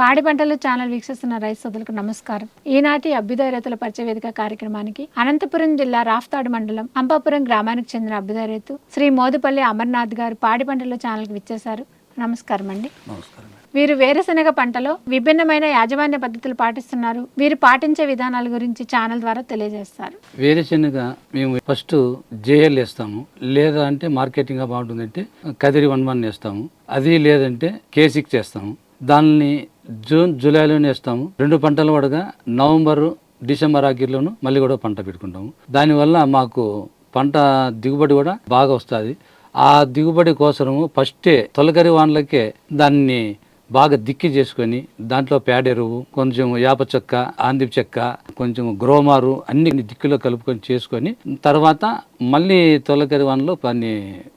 పాడి పంటలు ఛానల్ వీక్షిస్తున్న రైతు సోదరులకు నమస్కారం. ఈనాటి అభ్యుదయ రైతుల పరిచయ వేదిక కార్యక్రమానికి అనంతపురం జిల్లా రాఫ్తాడు మండలం అంపాపురం గ్రామానికి చెందిన అభ్యుదయ రైతు శ్రీ మోదుపల్లి అమర్నాథ్ గారు పాడి పంటల ఛానల్కి విచ్చేశారు. నమస్కారం అండి. వీరు వేరుశనగ పంటలో విభిన్నమైన యాజమాన్య పద్ధతులు పాటిస్తున్నారు. వీరు పాటించే విధానాల గురించి ఛానల్ ద్వారా తెలియజేస్తారు. వేరుశెనగ మేము ఫస్ట్ జేఎల్ వేస్తాము. లేదా అంటే మార్కెటింగ్ బాగుంటుందంటే కదిరి వన్ వన్ వేస్తాము. అది లేదంటే కేసిక్ చేస్తాము. దాన్ని జూన్ జూలైలోనే వేస్తాము. రెండు పంటలు పడగా నవంబరు డిసెంబర్ ఆఖరిలోను మళ్ళీ కూడా పంట పెట్టుకుంటాము. దానివల్ల మాకు పంట దిగుబడి కూడా బాగా వస్తుంది. ఆ దిగుబడి కోసము ఫస్టే తొలకరి వానలకే దాన్ని బాగా దిక్కి చేసుకొని దాంట్లో పేడ ఎరువు కొంచెం యాప చెక్క ఆంది చెక్క కొంచెం గ్రోమారు అన్ని దిక్కులో కలుపుకొని చేసుకొని తర్వాత మళ్ళీ తొలకరి వానలో దాన్ని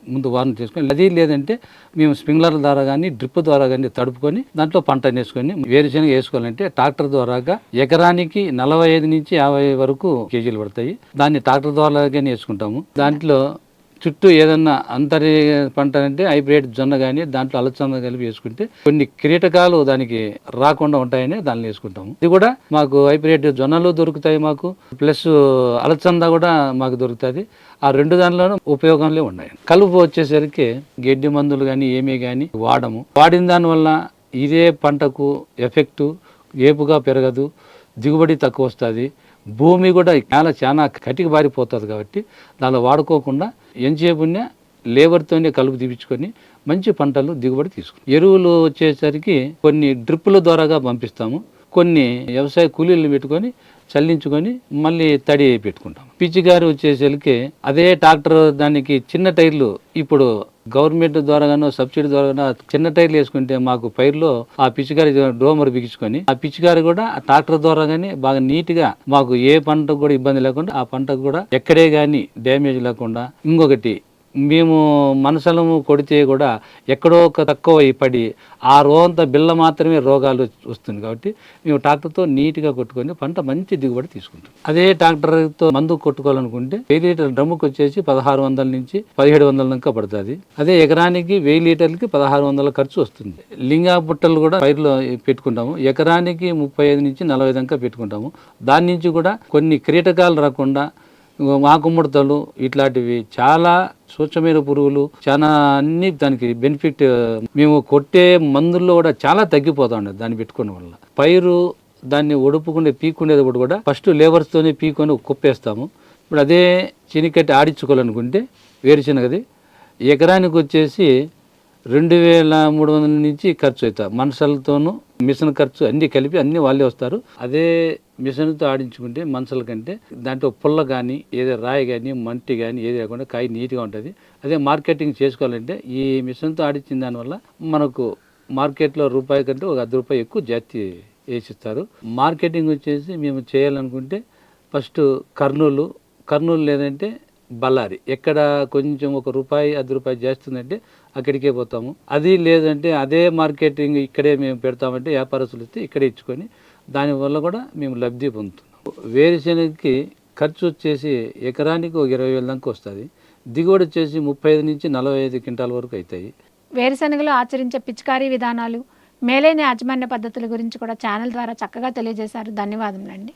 ముందు వారం చేసుకొని అది లేదంటే మేము స్ప్రింక్లర్ ద్వారా కానీ డ్రిప్ ద్వారా కానీ తడుపుకొని దాంట్లో పంట వేసుకొని వేరుశనగ వేసుకోవాలంటే ట్రాక్టర్ ద్వారాగా ఎకరానికి నలభై ఐదు నుంచి యాభై వరకు కేజీలు పడతాయి. దాన్ని ట్రాక్టర్ ద్వారా కానీ వేసుకుంటాము. దాంట్లో చుట్టూ ఏదన్నా అంతరి పంట అంటే హైబ్రిడ్ జొన్న కానీ దాంట్లో అలచంద కలిపి వేసుకుంటే కొన్ని కీటకాలు దానికి రాకుండా ఉంటాయని దాన్ని వేసుకుంటాము. ఇది కూడా మాకు హైబ్రిడ్ జొన్నలు దొరుకుతాయి మాకు ప్లస్ అలచంద కూడా మాకు దొరుకుతుంది. ఆ రెండు దానిలోనూ ఉపయోగంలో ఉన్నాయి. కలుపు వచ్చేసరికి గడ్డి మందులు కానీ ఏమీ కానీ వాడము. వాడిన దానివల్ల ఇదే పంటకు ఎఫెక్టు ఏపుగా పెరగదు. దిగుబడి తక్కువ వస్తుంది. భూమి కూడా నేల చాలా కటికి బారిపోతుంది కాబట్టి దానిలో వాడుకోకుండా ఎంచేపునే లేబర్తోనే కలుపు తీపించుకొని మంచి పంటలు దిగుబడి తీసుకుంటాం ఎరువులు వచ్చేసరికి కొన్ని డ్రిప్పుల ద్వారాగా పంపిస్తాము. కొన్ని వ్యవసాయ కూలీలు పెట్టుకొని చల్లించుకొని మళ్ళీ తడి పెట్టుకుంటాం. పిచ్చిగారు వచ్చేసరికి అదే ట్రాక్టర్ దానికి చిన్న టైర్లు ఇప్పుడు గవర్నమెంట్ ద్వారాగానో సబ్సిడీ ద్వారా చిన్న టైర్లు వేసుకుంటే మాకు పైర్లో ఆ పిచ్చిగారి డోమర్ బిగించుకొని ఆ పిచ్చికారి కూడా ఆ ట్రాక్టర్ ద్వారా కానీ బాగా నీట్గా మాకు ఏ పంటకు కూడా ఇబ్బంది లేకుండా ఆ పంటకు కూడా ఎక్కడే కానీ డ్యామేజ్ లేకుండా ఇంకొకటి మేము మనసలము కొడితే కూడా ఎక్కడో ఒక తక్కువ అయి పడి ఆ రోంత బిల్ల మాత్రమే రోగాలు వస్తుంది కాబట్టి మేము ట్రాక్టర్తో నీట్గా కొట్టుకొని పంట మంచి దిగుబడి తీసుకుంటాం. అదే ట్రాక్టర్తో మందు కొట్టుకోవాలనుకుంటే వెయ్యి లీటర్ డ్రమ్ముకి వచ్చేసి పదహారు వందల నుంచి పదిహేడు వందల దాకా పడుతుంది. అదే ఎకరానికి వెయ్యి లీటర్లకి పదహారు వందల ఖర్చు వస్తుంది. లింగా బుట్టలు కూడా పైర్లో పెట్టుకుంటాము. ఎకరానికి ముప్పై ఐదు నుంచి నలభై దాకా పెట్టుకుంటాము. దాని నుంచి కూడా కొన్ని క్రీటకాలు రాకుండా ఆకుముడతలు ఇట్లాంటివి చాలా సూక్ష్మమైన పురుగులు చాలా అన్ని దానికి బెనిఫిట్ మేము కొట్టే మందుల్లో కూడా చాలా తగ్గిపోతా ఉండేది దాన్ని పెట్టుకోవడం వల్ల. పైరు దాన్ని ఒడుపుకునే పీక్కుండేటప్పుడు కూడా ఫస్ట్ లేబర్స్తోనే పీక్కొని కుప్పేస్తాము. ఇప్పుడు అదే చినికట్టి ఆడించుకోవాలనుకుంటే వేరుశనగది ఎకరానికి వచ్చేసి రెండు వేల మూడు వందల నుంచి ఖర్చు అవుతాయి మనుషులతోనూ మిషన్ ఖర్చు అన్నీ కలిపి అన్నీ వాళ్ళే వస్తారు. అదే మిషన్తో ఆడించుకుంటే మనుషుల కంటే దాంట్లో పుల్ల కానీ ఏదో రాయి కానీ మంటి కానీ ఏది లేకుండా కాయ నీట్గా ఉంటుంది. అదే మార్కెటింగ్ చేసుకోవాలంటే ఈ మిషన్తో ఆడించిన దానివల్ల మనకు మార్కెట్లో రూపాయి కంటే ఒక అర్ధ రూపాయి ఎక్కువ జాతి వేసిస్తారు. మార్కెటింగ్ వచ్చేసి మేము చేయాలనుకుంటే ఫస్ట్ కర్నూలు. కర్నూలు లేదంటే బళ్ళారి. ఎక్కడ కొంచెం ఒక రూపాయి అర్ధ రూపాయి చేస్తుందంటే అక్కడికే పోతాము. అది లేదంటే అదే మార్కెటింగ్ ఇక్కడే మేము పెడతామంటే వ్యాపారస్తులు వస్తే ఇక్కడే ఇచ్చుకొని దానివల్ల కూడా మేము లబ్ధి పొందుతున్నాం. వేరుశెనగకి ఖర్చు వచ్చేసి ఎకరానికి ఒక ఇరవై వేల దాకా వస్తుంది. దిగుబడి వచ్చేసి ముప్పై ఐదు నుంచి నలభై ఐదు క్వింటాల వరకు అవుతాయి వేరుశనగలో ఆచరించే పిచికారీ విధానాలు మేలైన యాజమాన్య పద్ధతుల గురించి కూడా ఛానల్ ద్వారా చక్కగా తెలియజేశారు. ధన్యవాదములండి.